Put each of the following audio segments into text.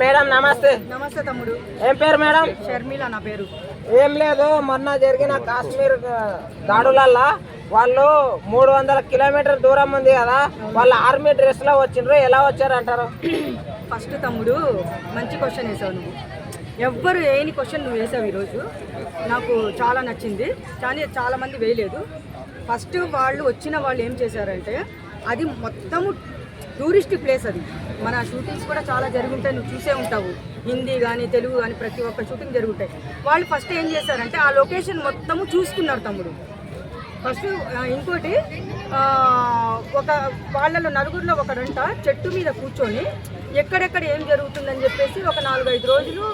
Madam నమస్తే. నమస్తే తమ్ముడు. ఏం పేరు మేడం? షర్మిల నా పేరు. ఏం లేదు మొన్న జరిగిన కాశ్మీర్ దాడులల్లా వాళ్ళు మూడు వందల కిలోమీటర్ దూరం ఉంది కదా వాళ్ళు ఆర్మీ డ్రెస్లో వచ్చిండ్రు. ఎలా వచ్చారు అంటారు ఫస్ట్ తమ్ముడు మంచి క్వశ్చన్ వేసావు నువ్వు. ఎవ్వరు వేయని క్వశ్చన్ నువ్వు వేసావు ఈరోజు. నాకు చాలా నచ్చింది కానీ చాలా మంది వేయలేదు. ఫస్ట్ వాళ్ళు వచ్చిన వాళ్ళు ఏం చేశారంటే అది మొత్తము టూరిస్ట్ ప్లేస్ అది. మన షూటింగ్స్ కూడా చాలా జరుగుంటాయి. నువ్వు చూసే ఉంటావు. హిందీ కానీ తెలుగు కానీ ప్రతి ఒక్క షూటింగ్ జరుగుతాయి వాళ్ళు ఫస్ట్ ఏం చేశారంటే ఆ లొకేషన్ మొత్తము చూసుకున్నారు తమ్ముడు. ఫస్ట్ ఇంకోటి ఒక వాళ్ళలో నలుగురిలో ఒకడంట చెట్టు మీద కూర్చొని ఎక్కడెక్కడ ఏం జరుగుతుందని చెప్పేసి ఒక నాలుగైదు రోజులు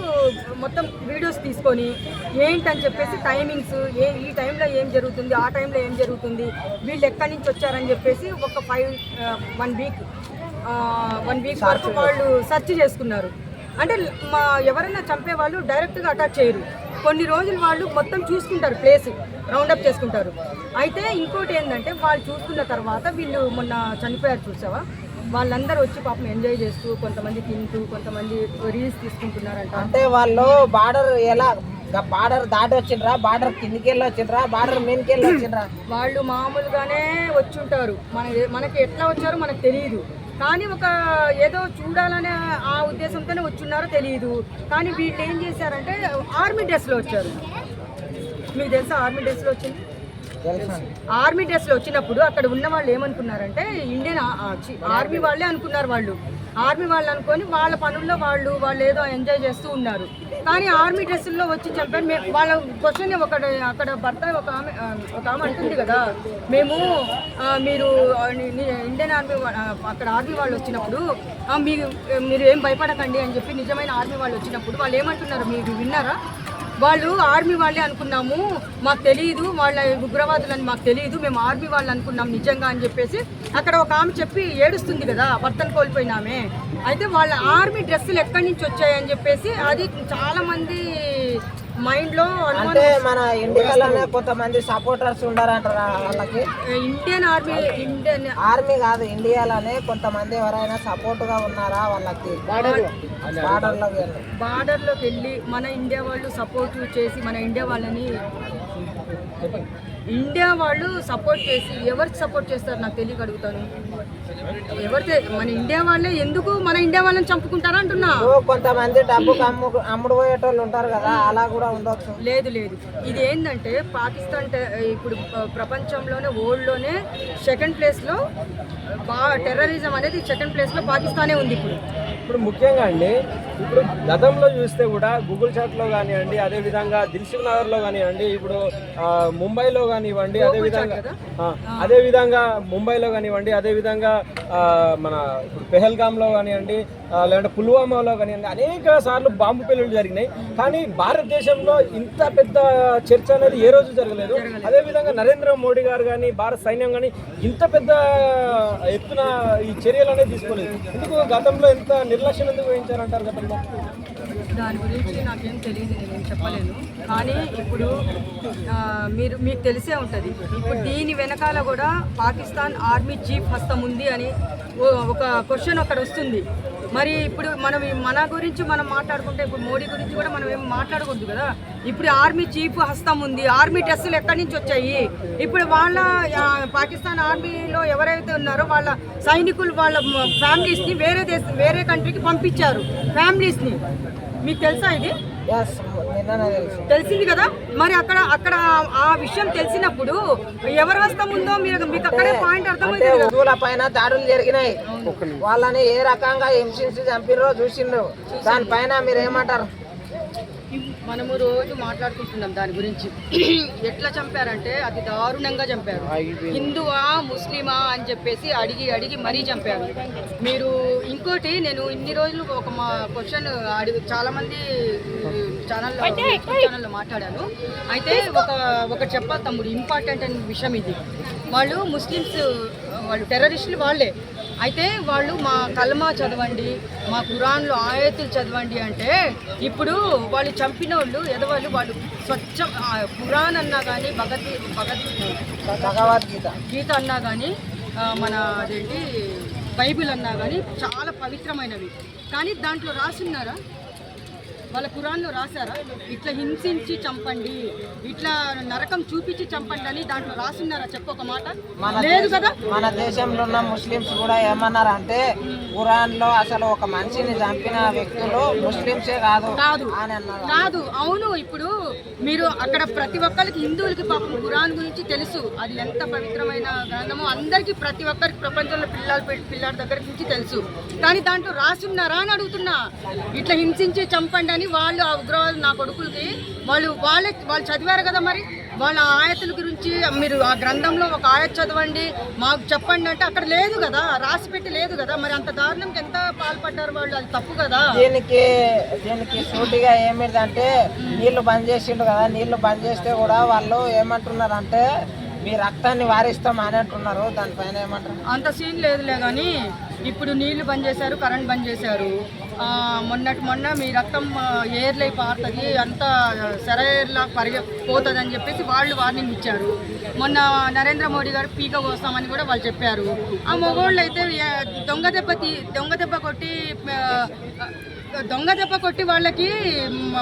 మొత్తం వీడియోస్ తీసుకొని ఏంటని చెప్పేసి టైమింగ్స్ ఏ ఈ టైం ఏం జరుగుతుంది ఆ టైంలో ఏం జరుగుతుంది వీళ్ళు ఎక్కడి నుంచి వచ్చారని చెప్పేసి ఒక five one week one week వరకు వాళ్ళు సెర్చ్ చేసుకున్నారు. అంటే మా ఎవరైనా చంపే వాళ్ళు డైరెక్ట్గా అటాక్ చేయరు. కొన్ని రోజులు వాళ్ళు మొత్తం చూసుకుంటారు ప్లేస్ రౌండప్ చేసుకుంటారు. అయితే ఇంకోటి ఏంటంటే వాళ్ళు చూసుకున్న తర్వాత వీళ్ళు మొన్న చనిపోయారు చూసావా? వాళ్ళందరూ వచ్చి పాపం ఎంజాయ్ చేస్తూ కొంతమంది తింటూ కొంతమంది రీల్స్ తీసుకుంటున్నారంట. అంటే వాళ్ళు బార్డర్ ఎలా బార్డర్ దాటి వచ్చిండ్రా బార్డర్ కిందికి వెళ్ళి వచ్చిండ్రా బార్డర్ మీదకి వెళ్ళి వచ్చిండ్రా. వాళ్ళు మామూలుగానే వచ్చుంటారు. మన మనకి ఎట్లా వచ్చారో మనకు తెలియదు కానీ ఒక ఏదో చూడాలనే ఆ ఉద్దేశంతోనే వచ్చున్నారో తెలియదు కానీ వీళ్ళు ఏం చేశారంటే ఆర్మీ డ్రెస్లో వచ్చారు. మీకు తెలుసా ఆర్మీ డ్రెస్లో వచ్చింది? ఆర్మీ డ్రెస్లో వచ్చినప్పుడు అక్కడ ఉన్న వాళ్ళు ఏమనుకున్నారంటే ఇండియన్ ఆర్మీ వాళ్ళే అనుకున్నారు వాళ్ళు. ఆర్మీ వాళ్ళు అనుకొని వాళ్ళ పనుల్లో వాళ్ళు వాళ్ళు ఏదో ఎంజాయ్ చేస్తూ ఉన్నారు. కానీ ఆర్మీ డ్రెస్సుల్లో వచ్చి చంపారు మేము వాళ్ళ క్వశ్చన్ ఒక అక్కడ భర్త ఒక ఆమె ఒక ఆమె అంటుంది కదా మేము మీరు ఇండియన్ ఆర్మీ అక్కడ ఆర్మీ వాళ్ళు వచ్చినప్పుడు మీ మీరు ఏం భయపడకండి అని చెప్పి నిజమైన ఆర్మీ వాళ్ళు వచ్చినప్పుడు వాళ్ళు ఏమంటున్నారు మీరు విన్నారా? వాళ్ళు ఆర్మీ వాళ్ళే అనుకున్నాము మాకు తెలియదు వాళ్ళ ఉగ్రవాదులని మాకు తెలియదు మేము ఆర్మీ వాళ్ళు అనుకున్నాం నిజంగా అని చెప్పేసి అక్కడ ఒక ఆమె చెప్పి ఏడుస్తుంది కదా భర్తను కోల్పోయినామే అయితే వాళ్ళ ఆర్మీ డ్రెస్సులు ఎక్కడి నుంచి వచ్చాయని చెప్పేసి అది చాలా మంది మైండ్లో అంటే అనుమానం మన ఇండియాలోనే కొంతమంది సపోర్టర్స్ ఉండారంటారా వాళ్ళకి? ఇండియన్ ఆర్మీ ఇండియన్ ఆర్మీ కాదు ఇండియాలోనే కొంతమంది ఎవరైనా సపోర్ట్గా ఉన్నారా వాళ్ళకి? బార్డర్లోకి వెళ్ళి. బార్డర్లోకి వెళ్ళి మన ఇండియా వాళ్ళు సపోర్ట్ చేసి మన ఇండియా వాళ్ళని ఇండియా వాళ్ళు సపోర్ట్ చేసి ఎవరికి సపోర్ట్ చేస్తారు నాకు తెలియక అడుగుతాను. ఎవరితే మన ఇండియా వాళ్ళే ఎందుకు మన ఇండియా వాళ్ళని చంపుకుంటారా అంటున్నా? కొంతమంది డబ్బు అమ్ము అమ్ముడు పోయేటోళ్ళు ఉంటారు కదా అలా కూడా ఉండొచ్చు. లేదు లేదు. ఇది ఏంటంటే పాకిస్తాన్ ఇప్పుడు ప్రపంచంలోనే వరల్డ్లోనే సెకండ్ ప్లేస్లో బా టెర్రరిజం అనేది సెకండ్ ప్లేస్లో పాకిస్తానే ఉంది ఇప్పుడు. ఇప్పుడు ముఖ్యంగా అండి ఇప్పుడు గతంలో చూస్తే కూడా గూగుల్ చాట్లో కానివ్వండి అదే విధంగా దిల్సుఖ్ నగర్లో కానివ్వండి ఇప్పుడు ముంబైలో కానివ్వండి అదే విధంగా ఆ, అదే విధంగా ముంబైలో కానివ్వండి అదే విధంగా ఆ, మన ఇప్పుడు పెహల్గామ్లో కానివ్వండి లేదంటే పుల్వామాలో కానివ్వండి అనేక సార్లు బాంబు పెళ్ళిళ్ళు జరిగినాయి. కానీ భారతదేశంలో ఇంత పెద్ద చర్చ అనేది ఏ రోజు జరగలేదు. అదే విధంగా నరేంద్ర మోడీ గారు కానీ భారత సైన్యం కానీ ఇంత పెద్ద ఎత్తున ఈ చర్యలు అనేది తీసుకోలేదు. ఎందుకు? గతంలో ఎంత నిర్లక్ష్యం ఎందుకు వహించారంటారు గతంలో దాని గురించి నాకేం తెలియదు నేను చెప్పలేను. కానీ ఇప్పుడు మీరు మీకు తెలిసే ఉంటుంది. ఇప్పుడు దీని వెనకాల కూడా పాకిస్తాన్ ఆర్మీ చీఫ్ హస్తం ఉంది అని ఓ- ఒక క్వశ్చన్ అక్కడ వస్తుంది. మరి ఇప్పుడు మనం మన గురించి మనం మాట్లాడుకుంటే ఇప్పుడు మోడీ గురించి కూడా మనం ఏం మాట్లాడకూడదు కదా? ఇప్పుడు ఆర్మీ చీఫ్ హస్తం ఉంది ఆర్మీ డ్రెస్సులు ఎక్కడి నుంచి వచ్చాయి? ఇప్పుడు వాళ్ళ పాకిస్తాన్ ఆర్మీలో ఎవరైతే ఉన్నారో వాళ్ళ సైనికులు వాళ్ళ ఫ్యామిలీస్ని వేరే దేశం వేరే కంట్రీ కంట్రీకి పంపించారు ఫ్యామిలీస్ని. మీకు తెలుసా ఇది? తెలిసింది. కదా? మరి అక్కడ అక్కడ ఆ- విషయం తెలిసినప్పుడు ఎవరు హస్తం ఉందో మీరు మీకు అక్కడే పాయింట్ అర్థమైంది హిందువుల పైన దాడులు జరిగినాయి. వాళ్ళని ఏ రకంగా హింసించి చంపిర్రో చూసిండ్రు. దానిపైన మీరు ఏమంటారు మనము రోజు మాట్లాడుకుంటున్నాం దాని గురించి. ఎట్లా చంపారంటే అతి దారుణంగా చంపారు. హిందువా ముస్లిమా అని చెప్పేసి అడిగి అడిగి మరీ చంపారు. మీరు ఇంకోటి నేను ఇన్ని రోజులు ఒక మా క్వశ్చన్ అడిగి చాలా మంది ఛానల్లో ఛానల్లో మాట్లాడాను అయితే ఒక ఒక చెప్పాలి తమ్ముడు ఇంపార్టెంట్ అనే విషయం ఇది. వాళ్ళు ముస్లిమ్స్ వాళ్ళు టెర్రరిస్టులు వాళ్ళే. అయితే వాళ్ళు మా కల్మా చదవండి మా ఖురాన్లో ఆయతులు చదవండి అంటే ఇప్పుడు వాళ్ళు చంపిన వాళ్ళు ఎదవాళ్ళు వాళ్ళు స్వచ్ఛం ఆ, ఖురాన్ అన్నా కానీ భగవద్ భగవద్ భగవద్గీత గీత అన్నా కానీ మన అదేంటి బైబిల్ అన్నా కానీ చాలా పవిత్రమైనవి. కానీ దాంట్లో రాసున్నారా వాళ్ళ కురాన్లో రాశారా? ఇట్లా హింసించి చంపండి ఇట్లా నరకం చూపించి చంపండి అని దాంట్లో రాసున్నారా? చెప్పు ఒక మాట. లేదు కదా? మన దేశంలో ఉన్న ముస్లిమ్స్ కూడా ఏమన్నారు అంటే ఖురాన్లో అసలు ఒక మనిషిని చంపిన వ్యక్తులు ముస్లింసే కాదు కాదు. కాదు అవును. ఇప్పుడు మీరు అక్కడ ప్రతి ఒక్కరికి హిందువులకి పాపం ఖురాన్ గురించి తెలుసు. అది ఎంత పవిత్రమైన గ్రంథమో అందరికీ ప్రతి ఒక్కరికి ప్రపంచంలో పిల్లల పిల్లల దగ్గర నుంచి తెలుసు. కానీ దాంట్లో రాసి ఉన్నారా అని అడుగుతున్నా. ఇట్లా హింసించి చంపండి అని వాళ్ళు ఆ ఉగ్రవాదులు నా కొడుకులకి వాళ్ళు వాళ్ళే వాళ్ళు చదివారు కదా మరి. వాళ్ళ ఆయతుల గురించి మీరు ఆ గ్రంథంలో ఒక ఆయత్ చదవండి మాకు చెప్పండి అంటే అక్కడ లేదు కదా రాసి పెట్టి లేదు కదా. మరి అంత దారుణంకి ఎంత పాల్పడ్డారు వాళ్ళు? అది తప్పు కదా. దీనికి దీనికి సూటిగా ఏమిటంటే నీళ్ళు బంద్ చేసిండు కదా. నీళ్ళు బంద్ చేస్తే కూడా వాళ్ళు ఏమంటున్నారు అంటే మీ రక్తాన్ని వారిస్తాం అని అంటున్నారు. దానిపైన ఏమంటారు? అంత సీన్ లేదులే కానీ ఇప్పుడు నీళ్ళు బంద్ చేశారు కరెంట్ బంద్ చేశారు. మొన్నటి మొన్న మీ రక్తం ఏర్లై పారుతుంది అంత సెరయేర్లా పరిగె పోతుంది అని చెప్పేసి వాళ్ళు వార్నింగ్ ఇచ్చారు. మొన్న నరేంద్ర మోడీ గారు పీక కోస్తామని కూడా వాళ్ళు చెప్పారు. ఆ మగోళ్ళు అయితే దొంగ దెబ్బ దొంగ దెబ్బ కొట్టి దొంగ దెబ్బ కొట్టి వాళ్ళకి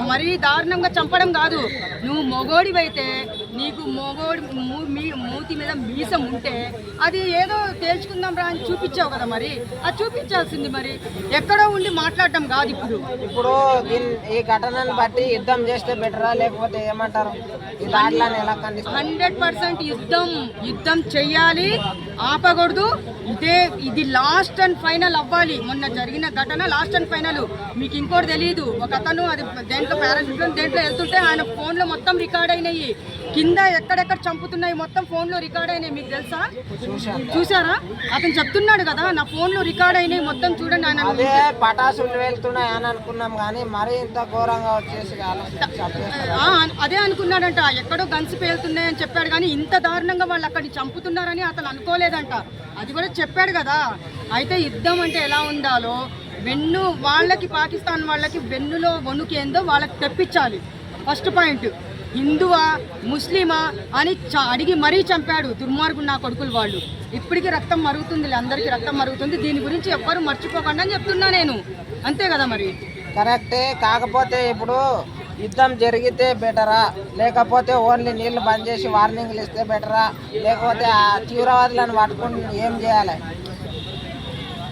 మరీ దారుణంగా చంపడం కాదు. నువ్వు మొగోడివైతే నీకు మొగోడి మూ- మూతి మీద మీసం ఉంటే అది ఏదో తేల్చుకుందాం రా అని చూపించావు కదా మరి. అది చూపించాల్సింది మరి. ఎక్కడో ఉండి మాట్లాడటం కాదు ఇప్పుడు. ఇప్పుడు ఈ ఘటనను బట్టి యుద్ధం చేస్తే బెటరా? లేకపోతే ఏమంటారు? హండ్రెడ్ పర్సెంట్ యుద్ధం యుద్ధం చెయ్యాలి ఆపకూడదు. ఇదే ఇది లాస్ట్ అండ్ ఫైనల్ అవ్వాలి. మొన్న జరిగిన ఘటన లాస్ట్ అండ్ ఫైనల్. మీకు ఇంకోటి తెలియదు ఒక అతను అది దేంట్లో పారాషూట్ దేంట్లో వెళ్తుంటే ఆయన ఫోన్లో మొత్తం రికార్డ్ అయినాయి. కింద ఎక్కడెక్కడ చంపుతున్నాయి మొత్తం ఫోన్లో రికార్డ్ అయినాయి. మీకు తెలుసా? చూసారా అతను చెప్తున్నాడు కదా నా ఫోన్లో రికార్డ్ అయినాయి మొత్తం చూడండి ఆయన అదే పటాసులు వెళ్తున్నాయి అని అనుకున్నాం కానీ మరీ ఇంత ఘోరంగా వచ్చేసి అదే అనుకున్నాడంట ఎక్కడో గన్స్ పేలుతున్నాయని చెప్పాడు కానీ ఇంత దారుణంగా వాళ్ళు అక్కడిని చంపుతున్నారని అతను అనుకోలేదంట. అది కూడా చెప్పాడు కదా. అయితే యుద్ధం అంటే ఎలా ఉండాలో వెన్ను వాళ్ళకి పాకిస్తాన్ వాళ్ళకి వెన్నులో వణుకేందో వాళ్ళకి తెప్పించాలి. First point. హిందువా ముస్లిమా అని అడిగి మరీ చంపాడు దుర్మార్గుడు నా కొడుకులు వాళ్ళు. ఇప్పటికీ రక్తం మరుగుతుంది అందరికీ రక్తం మరుగుతుంది. దీని గురించి ఎవ్వరు మర్చిపోకండి అని చెప్తున్నా నేను. అంతే కదా మరి? కరెక్టే. కాకపోతే ఇప్పుడు యుద్ధం జరిగితే బెటరా? లేకపోతే ఓన్లీ నీళ్ళు బంద్ చేసి వార్నింగ్లు ఇస్తే బెటరా? లేకపోతే ఆ తీవ్రవాదులను పట్టుకుని ఏం చేయాలి?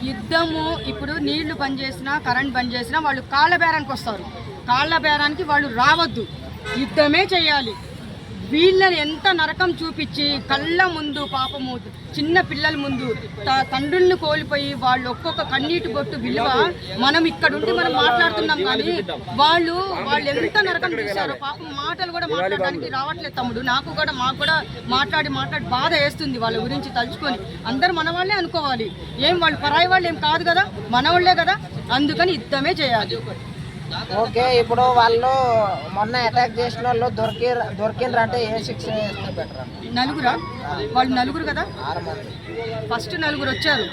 యుద్ధము ఇప్పుడు నీళ్ళు బంద్ చేసినా కరెంట్ బంద్ చేసినా వాళ్ళు కాళ్ళ బేరానికి వస్తారు. కాళ్ళ బేరానికి వాళ్ళు రావద్దు. యుద్ధమే చేయాలి. వీళ్ళని ఎంత నరకం చూపించి కళ్ళ ముందు పాపము చిన్న పిల్లల ముందు తండ్రుల్ని కోల్పోయి వాళ్ళు ఒక్కొక్క కన్నీటి బొట్టు విలువ మనం ఇక్కడ ఉండి మనం మాట్లాడుతున్నాం కానీ వాళ్ళు వాళ్ళు ఎంత నరకం చూశారో పాపం మాటలు కూడా మాట్లాడడానికి రావట్లేదు తమ్ముడు. నాకు కూడా మాకు కూడా మాట్లాడి మాట్లాడి బాధ వేస్తుంది వాళ్ళ గురించి తలుచుకొని. అందరు మన వాళ్ళే అనుకోవాలి. ఏం వాళ్ళు పరాయి వాళ్ళు ఏం కాదు కదా మన వాళ్ళే కదా అందుకని యుద్ధమే చేయాలి. ఓకే ఇప్పుడు వాళ్ళు మొన్న అటాక్ చేసిన వాళ్ళు దొరికి అంటే ఏ శిక్ష వేస్తే బెటర్ నలుగురా? వాళ్ళు నలుగురు కదా? ఫస్ట్ నలుగురు వచ్చారు.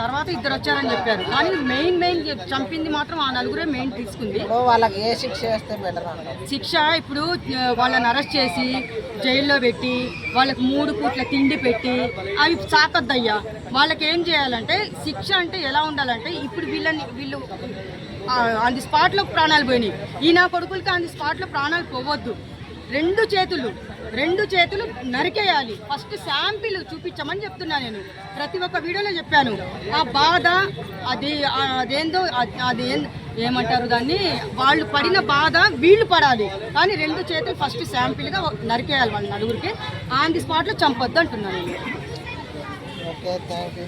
తర్వాత ఇద్దరు వచ్చారని చెప్పారు. కానీ మెయిన్ మెయిన్ చంపింది మాత్రం ఆ నలుగురే మెయిన్ తీసుకుంది. వాళ్ళకి ఏ శిక్ష వేస్తే బెటర్ శిక్ష ఇప్పుడు వాళ్ళని అరెస్ట్ చేసి జైల్లో పెట్టి వాళ్ళకి మూడు పూట్ల తిండి పెట్టి అవి సాకొద్దయ్యా. వాళ్ళకి ఏం చేయాలంటే శిక్ష అంటే ఎలా ఉండాలంటే ఇప్పుడు వీళ్ళని వీళ్ళు ఆన్ ది స్పాట్లో ప్రాణాలు పోయినాయి. ఈ నా కొడుకులకి ఆన్ ది స్పాట్లో ప్రాణాలు పోవద్దు. రెండు చేతులు రెండు చేతులు నరికేయాలి. ఫస్ట్ శాంపిల్ చూపించమని చెప్తున్నా నేను. ప్రతి ఒక్క వీడియోలో చెప్పాను. ఆ బాధ అది అదేందో అది- ఏం- ఏమంటారు దాన్ని? వాళ్ళు పడిన బాధ వీళ్ళు పడాలి. కానీ రెండు చేతులు ఫస్ట్ శాంపిల్గా నరికేయాలి వాళ్ళ నలుగురికి. ఆన్ ది స్పాట్లో చంపొద్దు అంటున్నాను నేను. Okay thank you